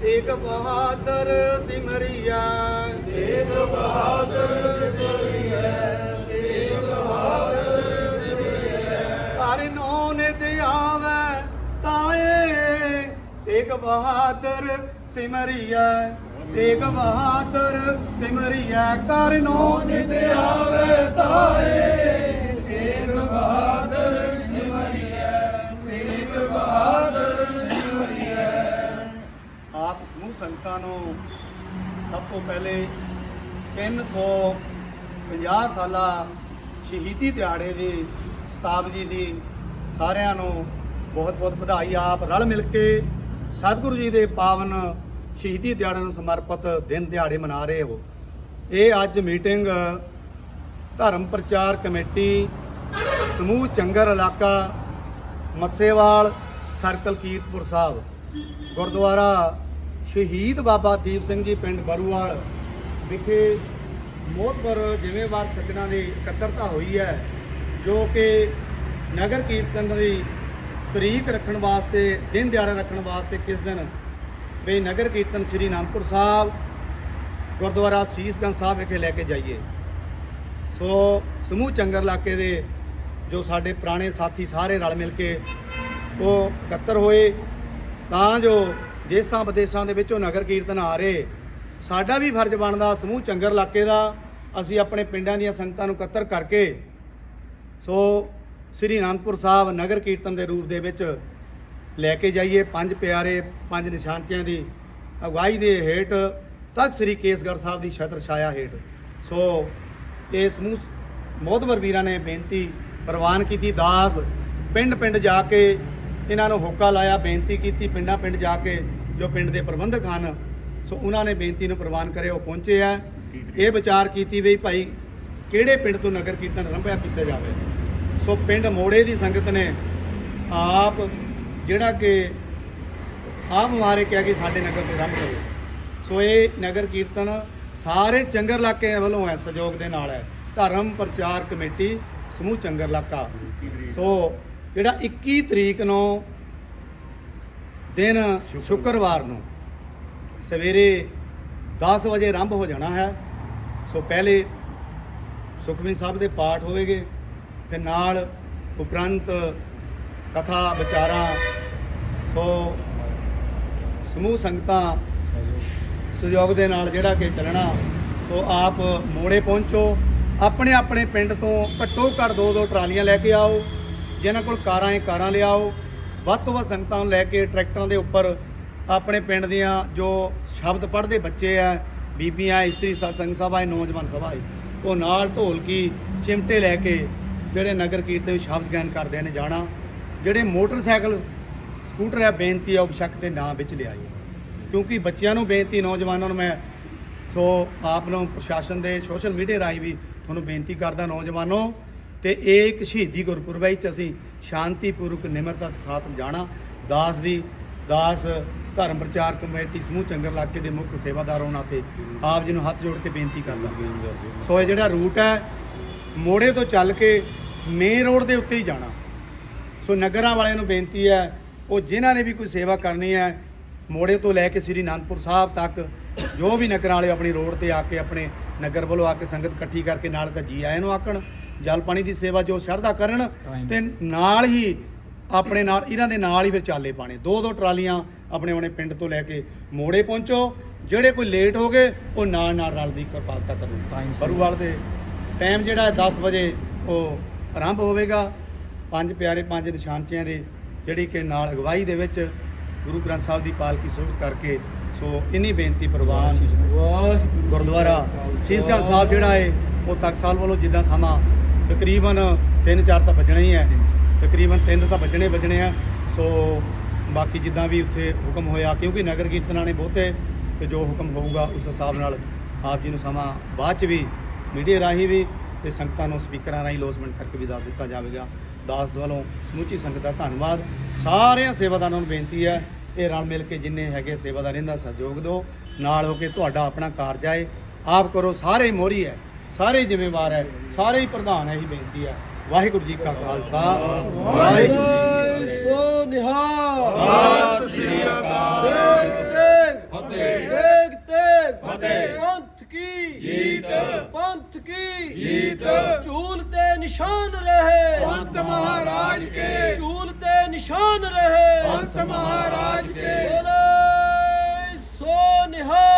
ਤੇਗ ਬਹਾਦਰ ਸਿਮਰਿਆ ਤੇਗ ਬਹਾਦਰ ਸਿਮਰਿਐ ਤੇਗ ਬਹਾਦਰ ਹਰ ਨੋ ਆਵੈ ਤਾਏ ਤੇਗ ਬਹਾਦਰ ਸਿਮਰਿਆ ਤੇਗ ਬਹਾਦਰ ਸਿਮਰਿਆ ਕਰ ਨੋ ਸੰਗਤਾਂ ਨੂੰ ਸਭ ਤੋਂ ਪਹਿਲੇ 350 ਸਾਲਾ ਸ਼ਹੀਦੀ ਦਿਹਾੜੇ ਦੀ ਸ਼ਤਾਬਦੀ ਦੀ ਸਾਰਿਆਂ ਨੂੰ ਬਹੁਤ ਬਹੁਤ ਵਧਾਈ। ਆਪ ਰਲ ਮਿਲ ਕੇ ਸਤਿਗੁਰੂ ਜੀ ਦੇ ਪਾਵਨ ਸ਼ਹੀਦੀ ਦਿਹਾੜੇ ਨੂੰ ਸਮਰਪਿਤ ਦਿਨ ਦਿਹਾੜੇ ਮਨਾ ਰਹੇ ਹੋ। ਇਹ ਅੱਜ ਮੀਟਿੰਗ ਧਰਮ ਪ੍ਰਚਾਰ ਕਮੇਟੀ, ਸਮੂਹ ਚੰਗਰ ਇਲਾਕਾ, ਮੱਸੇਵਾਲ, ਸਰਕਲ ਕੀਰਤਪੁਰ ਸਾਹਿਬ, ਗੁਰਦੁਆਰਾ ਸ਼ਹੀਦ ਬਾਬਾ ਦੀਪ ਸਿੰਘ ਜੀ ਪਿੰਡ ਬਰੂਵਾਲ ਵਿਖੇ ਮੋਹਤਬਰ ਜ਼ਿੰਮੇਵਾਰ ਸੱਜਣਾ ਦੀ ਇਕੱਤਰਤਾ ਹੋਈ ਹੈ, ਜੋ ਕਿ ਨਗਰ ਕੀਰਤਨ ਦੀ ਤਰੀਕ ਰੱਖਣ ਵਾਸਤੇ, ਦਿਨ ਦਿਹਾੜਾ ਰੱਖਣ ਵਾਸਤੇ ਕਿਸ ਦਿਨ? ਵੀ ਨਗਰ ਕੀਰਤਨ ਸ੍ਰੀ ਅਨੰਦਪੁਰ ਸਾਹਿਬ, ਗੁਰਦੁਆਰਾ ਸੀਸਗੰਜ ਸਾਹਿਬ ਵਿਖੇ ਲੈ ਕੇ ਜਾਈਏ। ਸੋ ਸਮੂਹ ਚੰਗਰ ਇਲਾਕੇ ਦੇ ਜੋ ਸਾਡੇ ਪੁਰਾਣੇ ਸਾਥੀ ਸਾਰੇ ਰਲ ਮਿਲ ਕੇ ਉਹ ਇਕੱਤਰ ਹੋਏ, ਤਾਂ ਜੋ ਦੇਸਾਂ ਵਿਦੇਸਾਂ ਦੇ ਵਿੱਚੋਂ ਨਗਰ ਕੀਰਤਨ ਆ ਰਹੇ। ਸਾਡਾ ਵੀ ਫਰਜ਼ ਬਣਦਾ ਸਮੂਹ ਚੰਗਰ ਇਲਾਕੇ ਦਾ, ਅਸੀਂ ਆਪਣੇ ਪਿੰਡਾਂ ਦੀਆਂ ਸੰਗਤਾਂ ਨੂੰ ਇਕੱਤਰ ਕਰਕੇ, ਸੋ ਸ੍ਰੀ ਅਨੰਦਪੁਰ ਸਾਹਿਬ ਨਗਰ ਕੀਰਤਨ ਦੇ ਰੂਪ ਦੇ ਵਿੱਚ ਲੈ ਕੇ ਜਾਈਏ ਪੰਜ ਪਿਆਰੇ, ਪੰਜ ਨਿਸ਼ਾਨਚਿਆਂ ਦੀ ਅਗਵਾਈ ਦੇ ਹੇਠ, ਤਖਤ ਸ੍ਰੀ ਕੇਸਗੜ੍ਹ ਸਾਹਿਬ ਦੀ ਛਤਰ ਛਾਇਆ ਹੇਠ। ਸੋ ਇਹ ਸਮੂਹ ਮੋਹਤਵਰ ਵੀਰਾਂ ਨੇ ਬੇਨਤੀ ਪ੍ਰਵਾਨ ਕੀਤੀ, ਦਾਸ ਪਿੰਡ ਪਿੰਡ ਜਾ ਕੇ ਇਹਨਾਂ ਨੂੰ ਹੋਕਾ ਲਾਇਆ, ਬੇਨਤੀ ਕੀਤੀ ਪਿੰਡਾਂ ਪਿੰਡ ਜਾ ਕੇ ਜੋ ਪਿੰਡ ਦੇ ਪ੍ਰਬੰਧਕ ਹਨ, ਸੋ ਉਹਨਾਂ ਨੇ ਬੇਨਤੀ ਨੂੰ ਪ੍ਰਵਾਨ ਕਰੇ ਉਹ ਪਹੁੰਚੇ ਆ। ਇਹ ਵਿਚਾਰ ਕੀਤੀ ਵੀ ਭਾਈ, ਕਿਹੜੇ ਪਿੰਡ ਤੋਂ ਨਗਰ ਕੀਰਤਨ ਆਰੰਭਿਆ ਕੀਤਾ ਜਾਵੇ? ਸੋ ਪਿੰਡ ਮੋੜੇ ਦੀ ਸੰਗਤ ਨੇ ਆਪ ਜਿਹੜਾ ਕਿ ਆਪ ਮਾਰੇ ਕਿਹਾ ਕਿ ਸਾਡੇ ਨਗਰ ਤੋਂ ਆਰੰਭ ਕਰੋ ਸੋ ਇਹ ਨਗਰ ਕੀਰਤਨ ਸਾਰੇ ਚੰਗਰ ਇਲਾਕੇ ਵੱਲੋਂ ਹੈ, ਸਹਿਯੋਗ ਦੇ ਨਾਲ ਹੈ। ਧਰਮ ਪ੍ਰਚਾਰ ਕਮੇਟੀ ਸਮੂਹ ਚੰਗਰ ਇਲਾਕਾ। ਸੋ ਜਿਹੜਾ 21 ਤਰੀਕ ਨੂੰ ਦਿਨ ਸ਼ੁੱਕਰਵਾਰ। ਨੂੰ ਸਵੇਰੇ 10 ਵਜੇ ਆਰੰਭ ਹੋ ਜਾਣਾ ਹੈ ਸੋ ਪਹਿਲੇ ਸੁਖਮਨੀ ਸਾਹਿਬ ਦੇ ਪਾਠ ਹੋਵੇਗੇ ਫਿਰ ਨਾਲ ਉਪਰੰਤ ਕਥਾ ਵਿਚਾਰਾਂ ਸੋ ਸਮੂਹ ਸੰਗਤਾਂ ਸਹਿਯੋਗ ਦੇ ਨਾਲ ਜਿਹੜਾ ਕਿ ਚੱਲਣਾ ਸੋ ਆਪ ਮੋੜੇ ਪਹੁੰਚੋ ਆਪਣੇ ਆਪਣੇ ਪਿੰਡ ਤੋਂ ਘੱਟੋ ਘੱਟ ਦੋ ਦੋ ਟਰਾਲੀਆਂ ਲੈ ਕੇ ਆਓ ਜਿਨ੍ਹਾਂ ਕੋਲ ਕਾਰਾਂ ਹੈ, ਕਾਰਾਂ ਲਿਆਓ। ਵੱਧ ਤੋਂ ਵੱਧ ਸੰਗਤਾਂ ਨੂੰ ਲੈ ਕੇ ਟਰੈਕਟਰਾਂ ਦੇ ਉੱਪਰ ਆਪਣੇ ਪਿੰਡ ਦੀਆਂ ਜੋ ਸ਼ਬਦ ਪੜ੍ਹਦੇ ਬੱਚੇ ਆ, ਬੀਬੀਆਂ, ਇਸਤਰੀ ਸਤਸੰਗ ਸਭਾ ਹੈ, ਨੌਜਵਾਨ ਸਭਾ ਹੈ, ਉਹ ਨਾਲ ਢੋਲਕੀ ਚਿਮਟੇ ਲੈ ਕੇ ਜਿਹੜੇ ਨਗਰ ਕੀਰਤਨ ਵਿੱਚ ਸ਼ਬਦ ਗਾਇਨ ਕਰਦੇ ਨੇ ਜਾਣਾ। ਜਿਹੜੇ ਮੋਟਰਸਾਈਕਲ, ਸਕੂਟਰ ਹੈ ਬੇਨਤੀ ਆ, ਉਹ ਸ਼ੱਕ ਦੇ ਨਾਂ ਵਿੱਚ ਲਿਆਏ ਕਿਉਂਕਿ ਬੱਚਿਆਂ ਨੂੰ ਬੇਨਤੀ, ਨੌਜਵਾਨਾਂ ਨੂੰ ਮੈਂ ਸੋ ਆਪ ਨੂੰ ਪ੍ਰਸ਼ਾਸਨ ਦੇ ਸੋਸ਼ਲ ਮੀਡੀਆ ਰਾਹੀਂ ਵੀ ਤੁਹਾਨੂੰ ਬੇਨਤੀ ਕਰਦਾ, ਨੌਜਵਾਨੋ ਤੇ ਇਹ ਇੱਕ ਸ਼ਹੀਦੀ ਗੁਰਪੁਰਬ ਵਿੱਚ ਅਸੀਂ ਸ਼ਾਂਤੀਪੂਰਵਕ ਨਿਮਰਤਾ ਦੇ ਸਾਥ ਜਾਣਾ। ਦਾਸ ਦੀ, ਦਾਸ ਧਰਮ ਪ੍ਰਚਾਰ ਕਮੇਟੀ ਸਮੂਹ ਚੰਗਰ ਇਲਾਕੇ ਦੇ ਮੁੱਖ ਸੇਵਾਦਾਰ ਹੋਣਾ ਤੇ ਆਪ ਜੀ ਨੂੰ ਹੱਥ ਜੋੜ ਕੇ ਬੇਨਤੀ ਕਰਦਾ ਸੋ ਇਹ ਜਿਹੜਾ ਰੂਟ ਹੈ, ਮੋੜੇ ਤੋਂ ਚੱਲ ਕੇ ਮੇਨ ਰੋਡ ਦੇ ਉੱਤੇ ਹੀ ਜਾਣਾ। ਸੋ ਨਗਰਾਂ ਵਾਲਿਆਂ ਨੂੰ ਬੇਨਤੀ ਹੈ, ਉਹ ਜਿਨ੍ਹਾਂ ਨੇ ਵੀ ਕੋਈ ਸੇਵਾ ਕਰਨੀ ਹੈ, ਮੋੜੇ ਤੋਂ ਲੈ ਕੇ ਸ੍ਰੀ ਅਨੰਦਪੁਰ ਸਾਹਿਬ ਤੱਕ ਜੋ ਵੀ ਨਗਰਾਂ ਵਾਲੇ ਆਪਣੀ ਰੋਡ ਤੇ ਆ ਕੇ ਆਪਣੇ ਨਗਰ ਵੱਲੋਂ ਆ ਕੇ ਸੰਗਤ ਇਕੱਠੀ ਕਰਕੇ ਨਾਲ ਤਾਂ ਜੀ ਆਇਆਂ ਨੂੰ ਆਕਣ ਜਲ ਪਾਣੀ ਦੀ ਸੇਵਾ ਜੋ ਸ਼ਰਧਾ ਕਰਨ ਤੇ ਨਾਲ ਹੀ ਆਪਣੇ ਨਾਲ ਇਹਨਾਂ ਦੇ ਨਾਲ ਹੀ ਫਿਰ ਚਾਲੇ ਪਾਣੇ ਦੋ ਦੋ ਟਰਾਲੀਆਂ ਆਪਣੇ ਆਪਣੇ ਪਿੰਡ ਤੋਂ ਲੈ ਕੇ ਮੋੜੇ ਪਹੁੰਚੋ। ਜਿਹੜੇ ਕੋਈ ਲੇਟ ਹੋ ਗਏ ਉਹ ਨਾਲ ਨਾਲ ਰਲ ਦੀ ਕਿਰਪਾਲਤਾ ਕਰੋ। ਬਰੂਵਾਲ ਦੇ ਟਾਈਮ ਜਿਹੜਾ ਹੈ 10 ਵਜੇ ਉਹ ਆਰੰਭ ਹੋਵੇਗਾ। ਪੰਜ ਪਿਆਰੇ ਪੰਜ ਨਿਸ਼ਾਨਚਿਆਂ ਦੇ ਜਿਹੜੀ ਕਿ ਨਾਲ ਅਗਵਾਈ ਦੇ ਵਿੱਚ ਗੁਰੂ ਗ੍ਰੰਥ ਸਾਹਿਬ ਦੀ ਪਾਲਕੀ ਸੋਭਿਤ ਕਰਕੇ ਸੋ ਇੰਨੀ ਬੇਨਤੀ ਪ੍ਰਵਾਨ ਗੁਰਦੁਆਰਾ ਸੀਸਗੰਜ ਸਾਹਿਬ ਜਿਹੜਾ ਹੈ ਉਹ ਤਖਸਾਲ ਵੱਲੋਂ ਜਿੱਦਾਂ ਸਮਾਂ ਤਕਰੀਬਨ 3-4 ਤਾਂ ਵੱਜਣਾ ਹੀ ਹੈ ਤਕਰੀਬਨ 3 ਤਾਂ ਵੱਜਣੇ ਵੱਜਣੇ ਆ। ਸੋ ਬਾਕੀ ਜਿੱਦਾਂ ਵੀ ਉੱਥੇ ਹੁਕਮ ਹੋਇਆ, ਕਿਉਂਕਿ ਨਗਰ ਕੀਰਤਨਾਂ ਨੇ ਬਹੁਤੇ, ਤੇ ਜੋ ਹੁਕਮ ਹੋਊਗਾ ਉਸ ਹਿਸਾਬ ਨਾਲ ਆਪ ਜੀ ਨੂੰ ਸਮਾਂ ਬਾਅਦ ਚ ਵੀ, ਮੀਡੀਆ ਰਾਹੀਂ ਵੀ ਤੇ ਸੰਗਤਾਂ ਨੂੰ ਸਪੀਕਰਾਂ ਰਾਹੀਂ ਲੋਸਮੈਂਟ ਕਰਕੇ ਵੀ ਦੱਸ ਦਿੱਤਾ ਜਾਵੇਗਾ। ਦਾਸ ਵੱਲੋਂ ਸਮੁੱਚੀ ਸੰਗਤ ਦਾ ਧੰਨਵਾਦ। ਸਾਰਿਆਂ ਸੇਵਾਦਾਰਾਂ ਨੂੰ ਬੇਨਤੀ ਹੈ ਇਹ ਰਲ ਮਿਲ ਕੇ ਜਿੰਨੇ ਹੈਗੇ ਸੇਵਾਦਾਰ ਇਹਨਾਂ ਸਹਿਯੋਗ ਦਿਓ ਨਾਲ ਹੋ ਕੇ ਤੁਹਾਡਾ ਆਪਣਾ ਕਾਰਜ ਆਏ ਆਪ ਕਰੋ ਸਾਰੇ ਮੋਰੀ ਹੈ ਸਾਰੇ ਜ਼ਿੰਮੇਵਾਰ ਹੈ ਸਾਰੇ ਹੀ ਪ੍ਰਧਾਨ ਹੈ ਹੀ ਬੇਨਤੀ ਹੈ। ਵਾਹਿਗੁਰੂ ਜੀ ਕਾ ਖਾਲਸਾ। ਵਾਹਿਗੁਰੂ ਸੋ ਪੰਥ ਕੀ? ਪੰਥ ਕੀ? ਨਿਸ਼ਾਨ ਰਹੇ। ਨਿਸ਼ਾਨ ਰਹੇ। ਪੰਤ ਮਹਾਰਾਜ ਕੇ। ਬੋਲੇ ਸੋ ਨਿਹਾਲ।